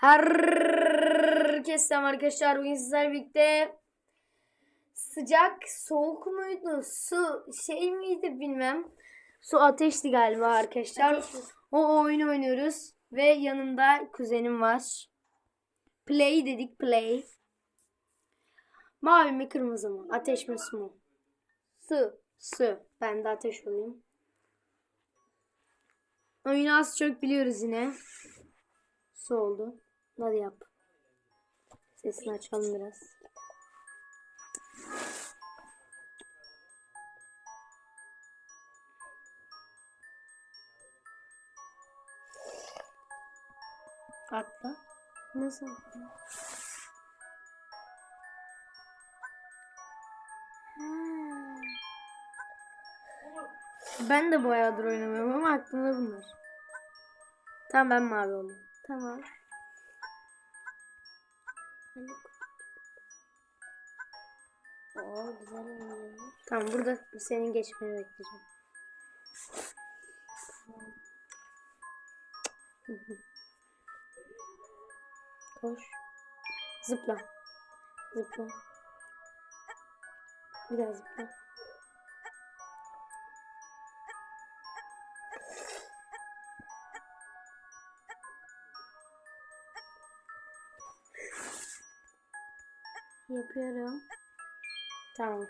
Herkese selam arkadaşlar. Bugün sizlerle birlikte sıcak, soğuk muydu? Su şey miydi bilmem. Su ateşti galiba arkadaşlar. Ateşli. O oyunu oynuyoruz. Ve yanımda kuzenim var. Play dedik play. Mavi mi kırmızı mı? Ateş mi su mu? Su. Su. Ben de ateş olayım. Oyunu az çok biliyoruz yine. Su oldu. Hadi yap. Sesini açalım biraz. Atla. Nasıl? Ben de bayağıdır oynamıyorum ama aklımda bunlar. Tamam ben mavi oldum. Tamam. Oo güzel oynuyor. Tamam burada senin geçmeni bekleyeceğim. Koş. Zıpla. Zıpla. Bir daha zıpla. Yapıyorum. Tamam.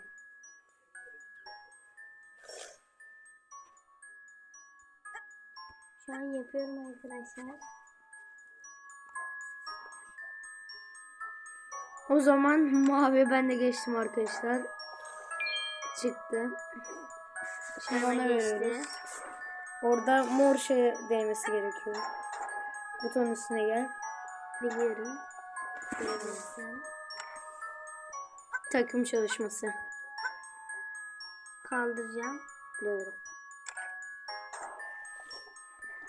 Şu an yapıyorum arkadaşlar. O zaman mavi ben de geçtim arkadaşlar. Çıktı. Şimdi ona veriyoruz. Orada mor şeye değmesi gerekiyor. Butonun üstüne gel. Biliyorum. Biliyorsun. Takım çalışması. Kaldıracağım. Doğru.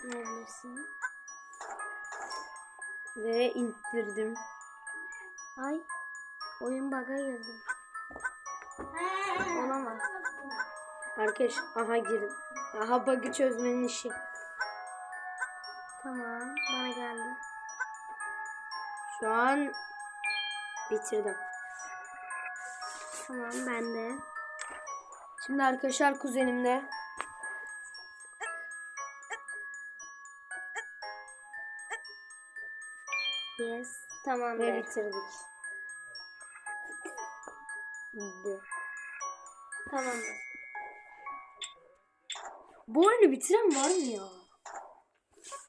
Verebilirsin. Ve indirdim. Ay. Oyun bug'a girdi. Olamaz. Arkadaş aha girdim. Aha bug'ı çözmenin işi. Tamam. Bana geldi. Şu an bitirdim. Tamam ben de. Şimdi arkadaşlar kuzenimle Yes. Tamam ve bitirdik. Bu. Tamamdır. Bu oyunu bitiren var mı ya?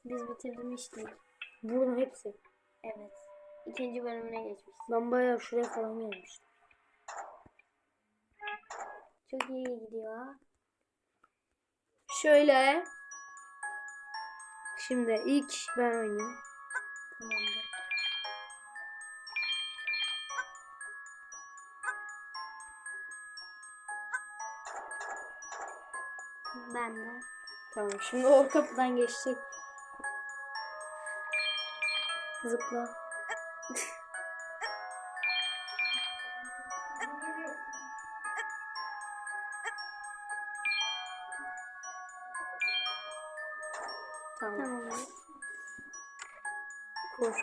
Biz bitirmiştik. Burada hepsi. Evet. İkinci bölümüne geçmiştik. Ben bayağı şuraya falan gelmiştim. Çok iyi gidiyor. Şöyle. Şimdi ilk ben oynayayım. Tamamdır. Ben de. Tamam şimdi o kapıdan geçecek. Zıpla.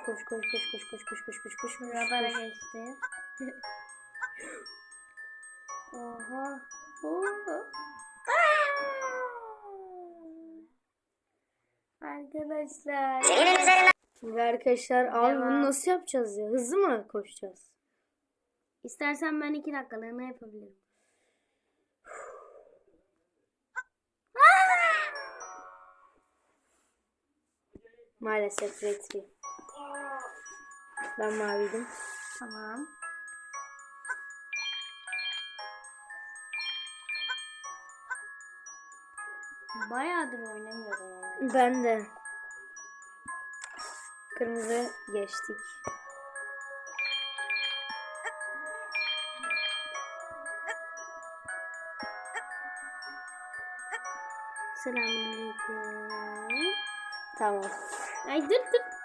Koş koş koş koş koş koş koş koş koş. Radara koş. geçti. Oha. Oha. Arkadaşlar. Şimdi arkadaşlar abi Devam. bunu nasıl yapacağız ya? Hızlı mı koşacağız? İstersen ben iki dakikalığına yapabilirim. Maalesef retri. Ben maviydim. Tamam. Bayağıdır oynamıyorum. Ben de. Kırmızı geçtik. Selamünaleyküm. Tamam. Ay dur dur.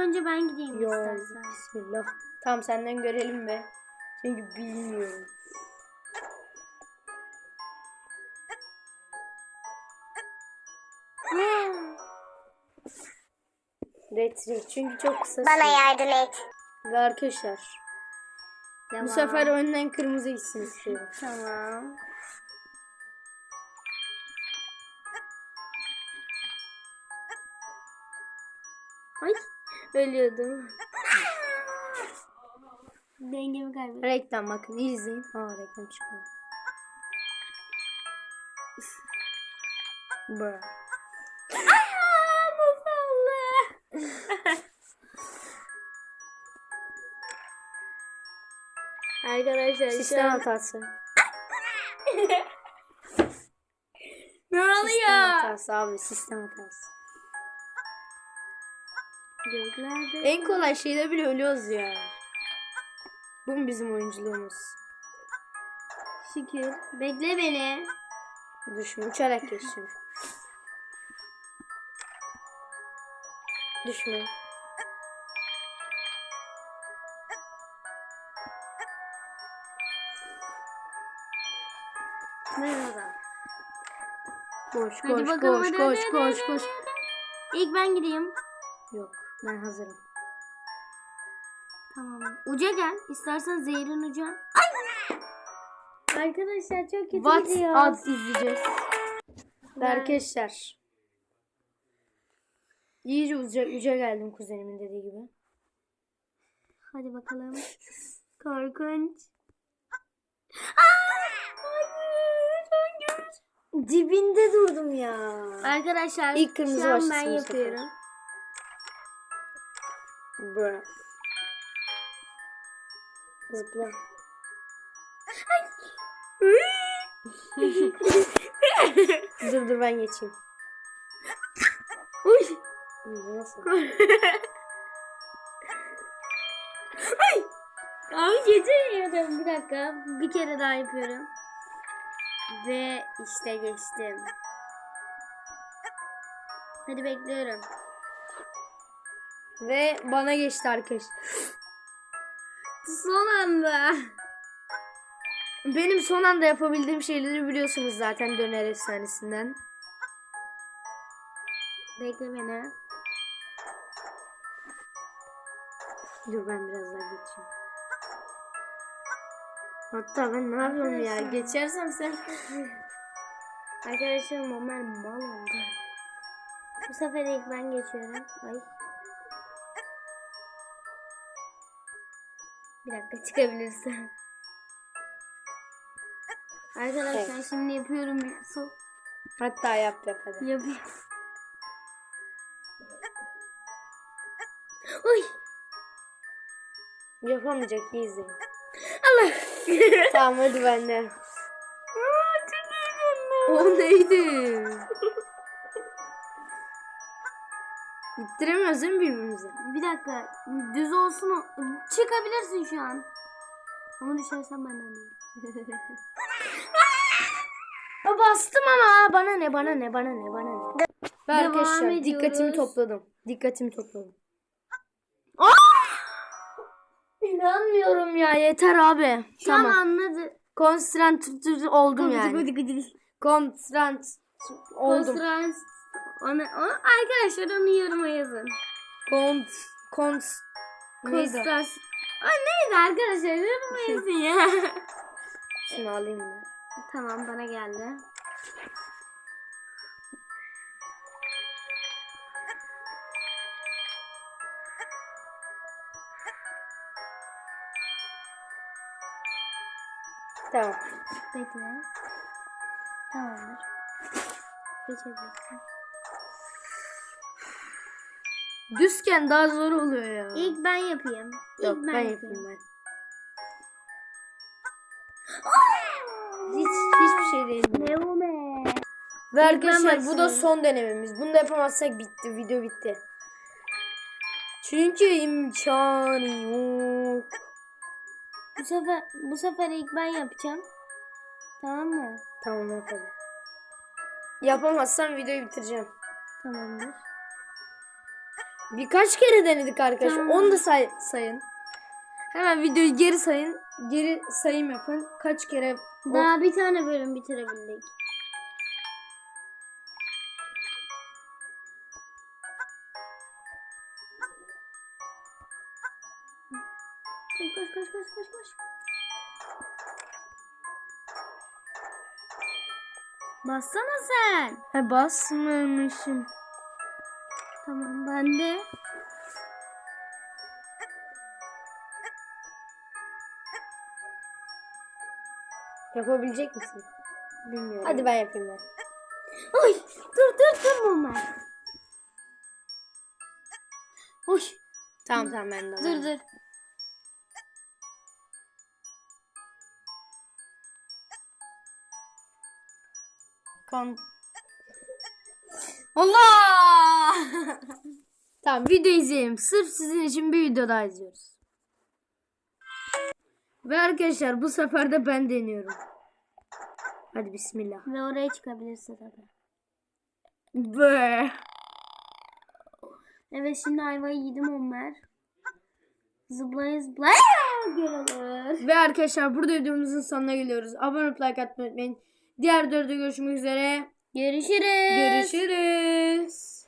Önce ben gideyim Yo, istersen. bismillah. Tamam senden görelim be. Çünkü bilmiyorum. Retri. Çünkü çok kısa Bana sürüyor. yardım et. Ve arkadaşlar Devam. bu sefer önden kırmızı gitsin istiyorum. Tamam. Ay ölüyordum. Dengemi kaybettim. Reklam bakın izleyin. Aa reklam çıkıyor. Bra. Arkadaşlar Sistem hatası. ne Sistem oluyor? hatası abi sistem hatası. Göklerde. En kolay şeyde bile ölüyoruz ya. Bu mu bizim oyunculuğumuz? Şükür. Bekle beni. Düşme uçarak geçeceğim. Düşme. Merhaba. Koş Hadi koş bakalım, koş hadi, koş hadi, koş hadi, koş. İlk ben gideyim. Yok ben hazırım. Tamam. Uca gel. İstersen zehrin uca. Ay! Arkadaşlar çok kötü gidiyor. ad izleyeceğiz. Arkadaşlar. İyice uca, uca geldim kuzenimin dediği gibi. Hadi bakalım. Korkunç. Dibinde durdum ya. Arkadaşlar İlk kırmızı şu an ben sefer. yapıyorum. Bra. Zıpla. dur dur ben geçeyim. Uy. Nasıl? Abi geçemiyorum. Bir dakika. Bir kere daha yapıyorum. Ve işte geçtim. Hadi bekliyorum. Ve bana geçti arkadaş. Son anda. Benim son anda yapabildiğim şeyleri biliyorsunuz zaten döner efsanesinden. Bekle beni. Dur ben biraz daha geçeyim. Hatta ben ne yapıyorum ya? Arkadaşlar. Geçersem sen... Arkadaşlar Mamer mal oldu. Bu sefer ilk ben geçiyorum. Ay. Bir dakika çıkabilirsin. Arkadaşlar Evet. şimdi yapıyorum sol. Hatta yap yap hadi. Yapıyorum. Uy. Yapamayacak iyi izleyin. Allah. tamam hadi ben de. Aa, çok heyecanlı. O neydi? İttiremiyoruz değil mi birbirimizi? Bir dakika. Düz olsun o. Çıkabilirsin şu an. Ama düşersen benden değil. Aa, bastım ama bana ne bana ne bana ne bana ne. Ve Devam arkadaşlar ediyoruz. dikkatimi topladım. Dikkatimi topladım. İnanmıyorum ya yeter abi. Şu an tamam. anladı. Konsantre oldum yani. Konsantre oldum. Konstrans. Onu, onu, arkadaşlar onu yoruma yazın. Kont kont neydi? Konstrans. O neydi arkadaşlar yoruma yazın ya. Şunu alayım ben. tamam bana geldi. Tamam. Bekle. Tamamdır. Geçebilirsin. Düzken daha zor oluyor ya. İlk ben yapayım. İlk Yok ben, yapayım ben. Hiç hiçbir şey değil. bu. Ne o be? Ve ben arkadaşlar bu da son denememiz. Bunu da yapamazsak bitti. Video bitti. Çünkü imkanı yok. Bu sefer bu sefer ilk ben yapacağım. Tamam mı? Tamam yapalım. Yapamazsam videoyu bitireceğim. Tamamdır. Birkaç kere denedik arkadaşlar. Tamam. Onu da say sayın. Hemen videoyu geri sayın. Geri sayım yapın. Kaç kere daha bir tane bölüm bitirebildik. Koş koş koş koş koş. Bassana sen. He basmamışım. Tamam ben de. Yapabilecek misin? Bilmiyorum. Hadi ben yapayım ben. Oy dur dur dur Muammer. Oy Tamam tamam ben de. dur dur. Kon. Allah! tamam video izleyelim. Sırf sizin için bir video daha izliyoruz. Ve arkadaşlar bu sefer de ben deniyorum. Hadi bismillah. Ve oraya çıkabilirsin tabii. Be. Evet şimdi ayvayı yedim Ömer. Zıplaya zıplaya görülür. Ve arkadaşlar burada videomuzun sonuna geliyoruz. Abone olup like atmayı unutmayın. Diğer videoda görüşmek üzere. Görüşürüz. Görüşürüz.